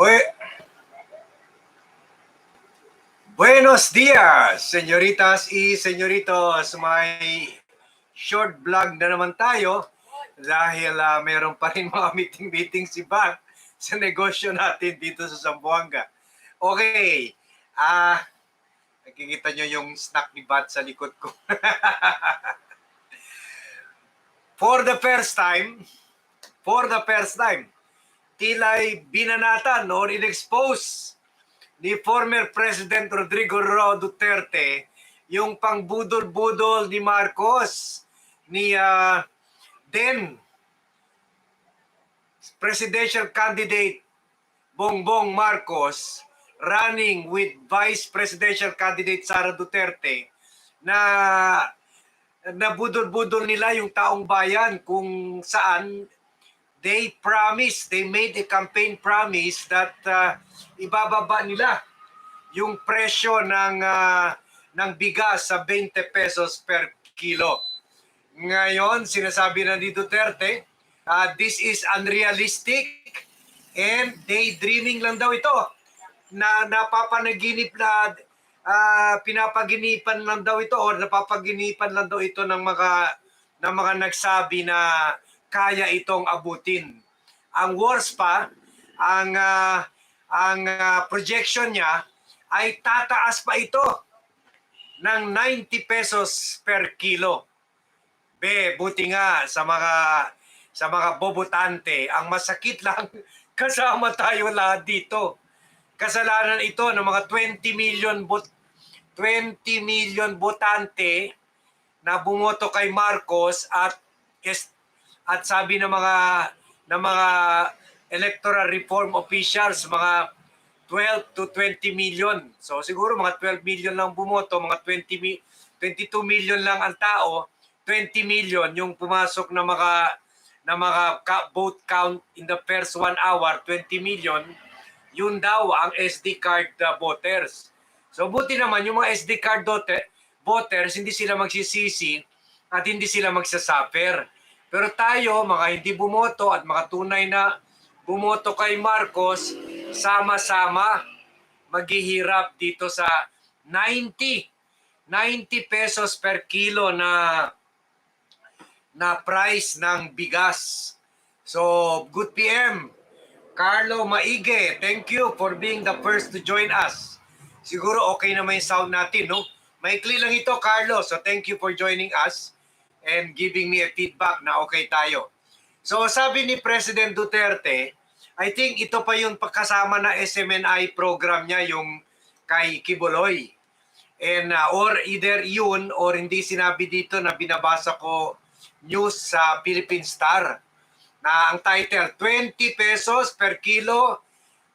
Bue- Buenos dias, señoritas y señoritos. May short vlog na naman tayo dahil ah, meron pa rin mga meeting-meeting si Bang sa negosyo natin dito sa Zamboanga. Okay, ah, nakikita nyo yung snack ni Bat sa likod ko. for the first time, for the first time, tila'y binanatan or in-expose ni former President Rodrigo Ro Duterte yung pangbudol-budol ni Marcos ni ah, then presidential candidate Bongbong Marcos running with vice presidential candidate Sara Duterte na nabudol-budol nila yung taong bayan kung saan they promised, they made a campaign promise that uh, ibababa nila yung presyo ng uh, ng bigas sa 20 pesos per kilo. Ngayon, sinasabi na ni Duterte, uh, this is unrealistic and daydreaming lang daw ito. Na napapanaginip na uh, pinapaginipan lang daw ito or napapaginipan lang daw ito ng mga ng mga nagsabi na kaya itong abutin. Ang worst pa, ang ah, ang ah, projection niya ay tataas pa ito ng 90 pesos per kilo. Be, buti nga sa mga sa mga bobotante, ang masakit lang kasama tayo lahat dito. Kasalanan ito ng mga 20 million bot 20 million botante na bumoto kay Marcos at at sabi ng mga ng mga electoral reform officials mga 12 to 20 million. So siguro mga 12 million lang bumoto, mga 20 mi- 22 million lang ang tao, 20 million yung pumasok na mga na mga vote count in the first one hour, 20 million, yun daw ang SD card uh, voters. So buti naman yung mga SD card vote- voters, hindi sila magsisisi at hindi sila magsasuffer. Pero tayo, mga hindi bumoto at mga tunay na bumoto kay Marcos, sama-sama maghihirap dito sa 90 90 pesos per kilo na na price ng bigas. So, good PM. Carlo Maige, thank you for being the first to join us. Siguro okay naman yung sound natin, no? Maikli lang ito, Carlo. So, thank you for joining us and giving me a feedback na okay tayo. So, sabi ni President Duterte, I think ito pa yung pagkasama na SMNI program niya, yung kay Kibuloy. And uh, or either yun or hindi sinabi dito na binabasa ko news sa Philippine Star na ang title 20 pesos per kilo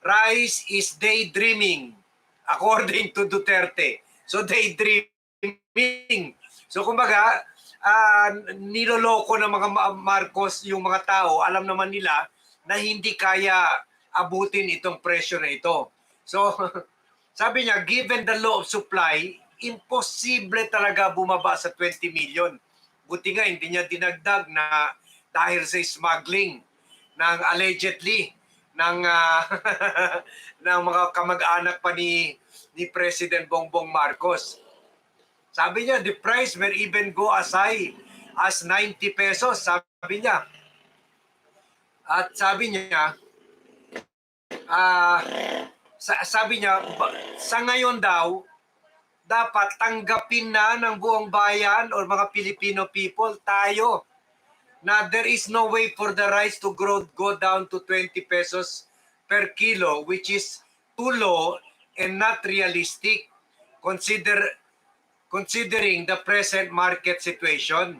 rice is daydreaming according to Duterte. So daydreaming. So kumbaga ah, niloloko ng mga Ma- Marcos yung mga tao, alam naman nila na hindi kaya abutin itong presyo na ito. So sabi niya, given the law of supply, imposible talaga bumaba sa 20 million. Buti nga hindi niya dinagdag na dahil sa smuggling ng allegedly ng ah, ng mga kamag-anak pa ni ni President Bongbong Marcos. Sabi niya, the price may even go as high as 90 pesos, sabi niya. At sabi niya, ah sa, sabi niya, sa ngayon daw, dapat tanggapin na ng buong bayan or mga Filipino people, tayo, na there is no way for the rice to grow, go down to 20 pesos per kilo, which is too low and not realistic consider considering the present market situation.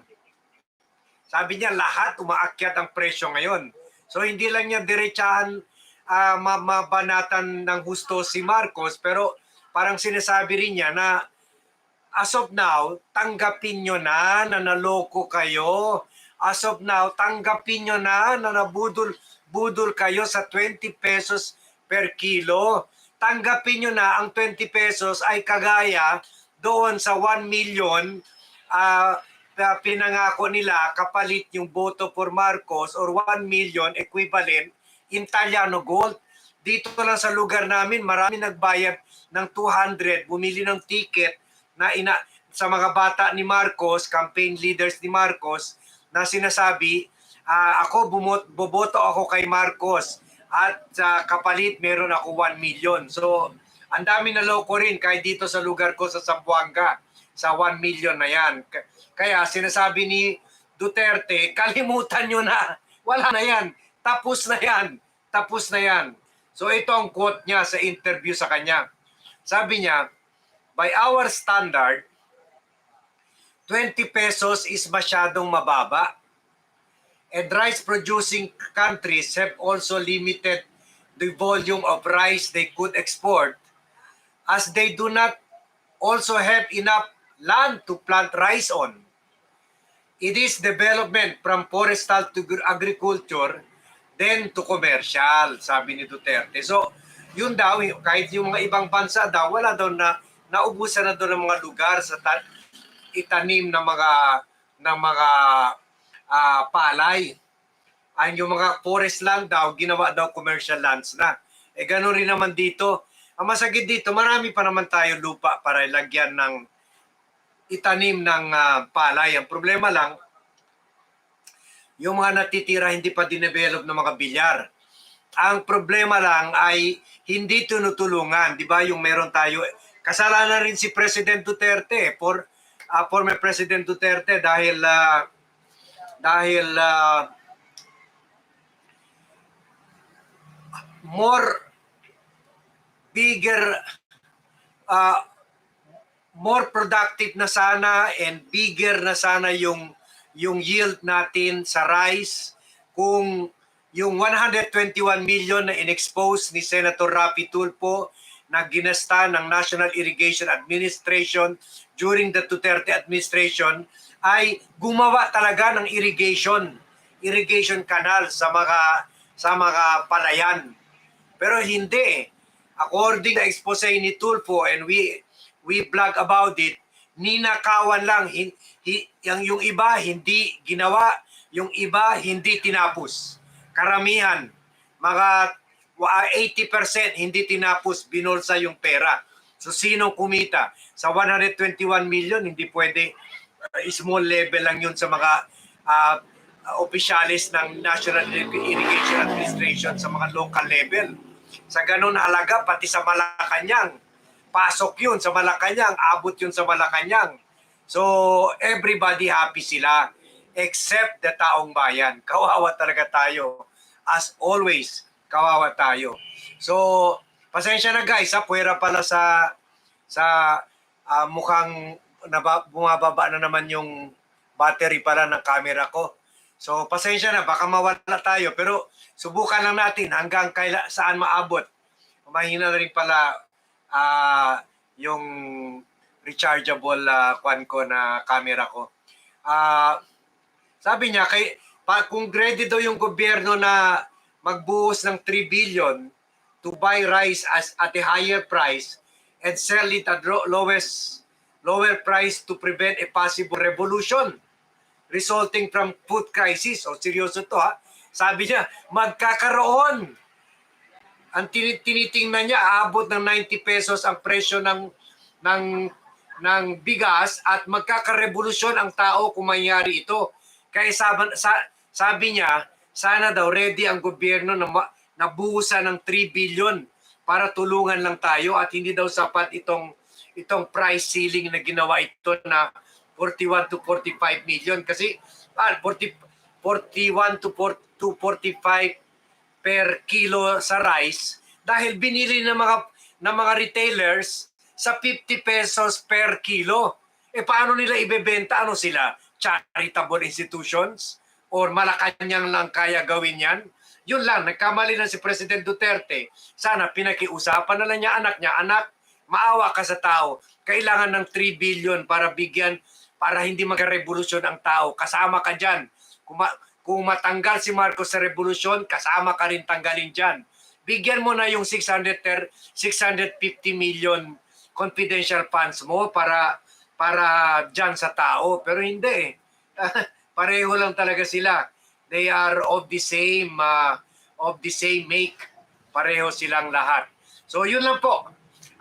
Sabi niya lahat umaakyat ang presyo ngayon. So hindi lang niya diretsahan ah, ma- mabanatan ng husto si Marcos pero parang sinasabi rin niya na as of now, tanggapin nyo na na naloko kayo. As of now, tanggapin nyo na na nabudol budol kayo sa 20 pesos per kilo. Tanggapin nyo na ang 20 pesos ay kagaya doon sa 1 million ah, na pinangako nila kapalit yung boto for Marcos or 1 million equivalent in Italiano gold. dito lang sa lugar namin, marami nagbayad ng 200, bumili ng ticket na ina sa mga bata ni Marcos, campaign leaders ni Marcos, na sinasabi, ah, ako bumot, boboto ako kay Marcos at sa kapalit meron ako 1 million. So, ang dami na loko rin kahit dito sa lugar ko sa Zamboanga sa 1 million na yan. Kaya sinasabi ni Duterte, kalimutan nyo na. Wala na yan. Tapos na yan. Tapos na yan. So ito ang quote niya sa interview sa kanya. Sabi niya, by our standard, 20 pesos is masyadong mababa. And rice-producing countries have also limited the volume of rice they could export as they do not also have enough land to plant rice on. It is development from forestal to gr- agriculture then to commercial, sabi ni Duterte. So, yun daw, kahit yung mga ibang bansa daw, wala daw na naubusan na doon ng mga lugar sa ta- itanim ng mga ng mga ah, palay. Ang yung mga forest land daw, ginawa daw commercial lands na. Eh gano'n rin naman dito. Ang masagid dito, marami pa naman tayo lupa para ilagyan ng itanim ng ah, palay. Ang problema lang, yung mga natitira hindi pa dinevelop ng mga bilyar. Ang problema lang ay hindi tinutulungan, 'di ba? Yung meron tayo kasalanan rin si President Duterte for ah, former President Duterte dahil ah, dahil ah, more bigger uh, more productive na sana and bigger na sana yung yung yield natin sa rice kung yung 121 million na inexpose ni Senator Rapi Tulfo na ginasta ng National Irrigation Administration during the Duterte administration ay gumawa talaga ng irrigation irrigation canal sa mga sa mga palayan pero hindi. According na expose ni Tulfo and we we blog about it, ninakawan lang. Hin, hi, yung, yung iba hindi ginawa, yung iba hindi tinapos. Karamihan, mga wa- 80% hindi tinapos, binulsa yung pera. So sinong kumita? Sa 121 million, hindi pwede uh, small level lang yun sa mga uh, opisyalis ng National Irrigation Administration sa mga local level. Sa ganun halaga, pati sa Malacanang, pasok yun sa Malacanang, abot yun sa Malacanang. So, everybody happy sila except the taong bayan. Kawawa talaga tayo. As always, kawawa tayo. So, pasensya na guys, ha, puwera pala sa sa ah, mukhang naba, bumababa na naman yung battery pala ng camera ko. So, pasensya na, baka mawala tayo. Pero, subukan lang natin hanggang kaila, saan maabot. Mahina na rin pala ah, yung rechargeable ah, kwan ko na camera ko. Ah, sabi niya, kay, pa, kung ready daw yung gobyerno na magbuhos ng 3 billion to buy rice as at a higher price and sell it at lowest lower price to prevent a possible revolution resulting from food crisis. O seryoso to ha. Sabi niya, magkakaroon. Ang tini- tinitingnan niya, aabot ng 90 pesos ang presyo ng ng ng bigas at magkakarevolusyon ang tao kung mangyari ito. Kaya sabi, sa, sabi niya, sana daw ready ang gobyerno na nabuhusan ng 3 billion para tulungan lang tayo at hindi daw sapat itong itong price ceiling na ginawa ito na 41 to 45 million kasi ah, 40, 41 to 4, to 45 per kilo sa rice dahil binili ng mga ng mga retailers sa 50 pesos per kilo. Eh paano nila ibebenta? Ano sila? Charitable institutions? Or Malacanang lang kaya gawin yan? Yun lang, nagkamali na si President Duterte. Sana pinakiusapan na lang niya anak niya, anak, maawa ka sa tao. Kailangan ng 3 billion para bigyan, para hindi magka-revolusyon ang tao. Kasama ka dyan. Kung, ma- kung matanggal si Marcos sa revolusyon, kasama ka rin tanggalin dyan. Bigyan mo na yung 600 ter- 650 million confidential funds mo para para dyan sa tao. Pero hindi eh. Pareho lang talaga sila. They are of the same uh, of the same make. pareho silang lahat. So yun lang po.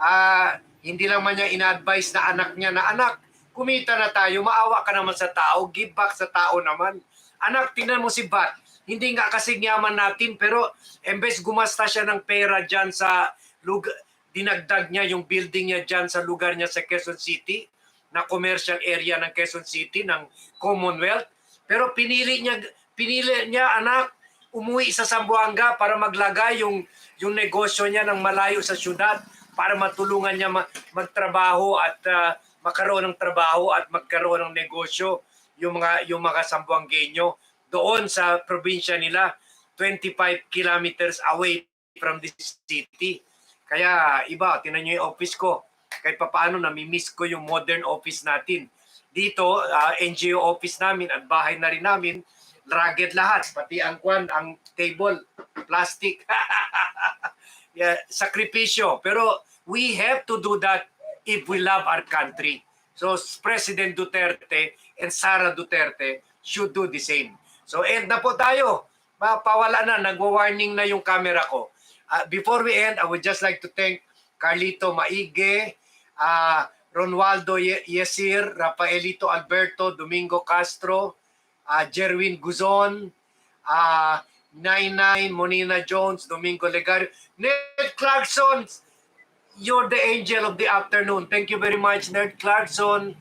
Ah, hindi lang man niya ina-advise na anak niya na anak, kumita na tayo, maawa ka naman sa tao, give back sa tao naman. Anak, tingnan mo si Bat. Hindi nga kasi yaman natin, pero embes gumasta siya ng pera dyan sa lugar, dinagdag niya yung building niya dyan sa lugar niya sa Quezon City, na commercial area ng Quezon City, ng Commonwealth. Pero pinili niya, pinili niya anak, umuwi sa Zamboanga para maglagay yung, yung negosyo niya ng malayo sa syudad para matulungan niya ma- magtrabaho at ah, magkaroon ng trabaho at magkaroon ng negosyo yung mga yung mga Sambuangueño doon sa probinsya nila 25 kilometers away from the city. Kaya iba, tinan niyo yung office ko. Kahit papaano nami-miss ko yung modern office natin. Dito, ah, NGO office namin at bahay na rin namin, rugged lahat, pati ang kwan, ang table, plastic. yeah, sakripisyo. Pero we have to do that if we love our country. So President Duterte and Sara Duterte should do the same. So end na po tayo. Mapawala na, nagwa-warning na yung camera ko. Uh, before we end, I would just like to thank Carlito Maige, uh, Ronaldo Ye- Yesir, Rafaelito Alberto, Domingo Castro, uh, Jerwin Guzon, uh, Nainay, Monina Jones, Domingo Legario, Ned Clarkson, you're the angel of the afternoon. Thank you very much, Ned Clarkson.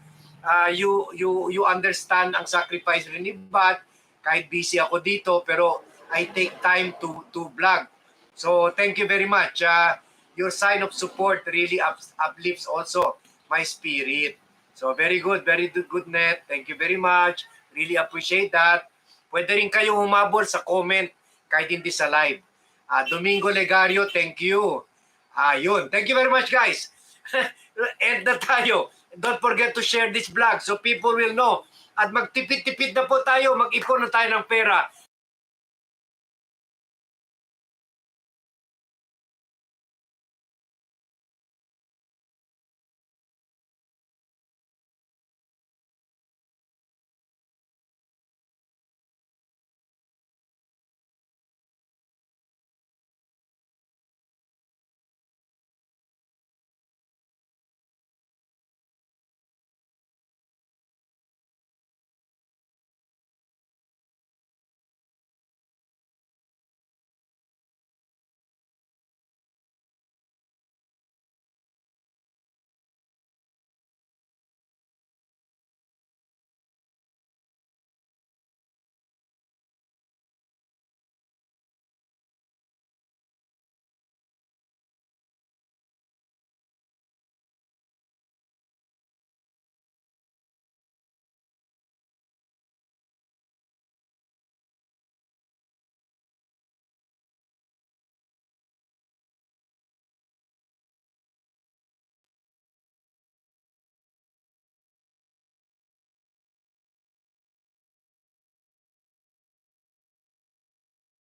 Uh, you you you understand ang sacrifice rin ni Bat. Kahit busy ako dito, pero I take time to to vlog. So thank you very much. Uh, your sign of support really ups, uplifts also my spirit. So very good, very good, net. Thank you very much. Really appreciate that. Pwede rin kayo humabol sa comment kahit hindi sa live. Ah, Domingo Legario, thank you. Ayun. Thank you very much, guys. End na tayo. Don't forget to share this vlog so people will know. At magtipid-tipid na po tayo. Mag-ipon na tayo ng pera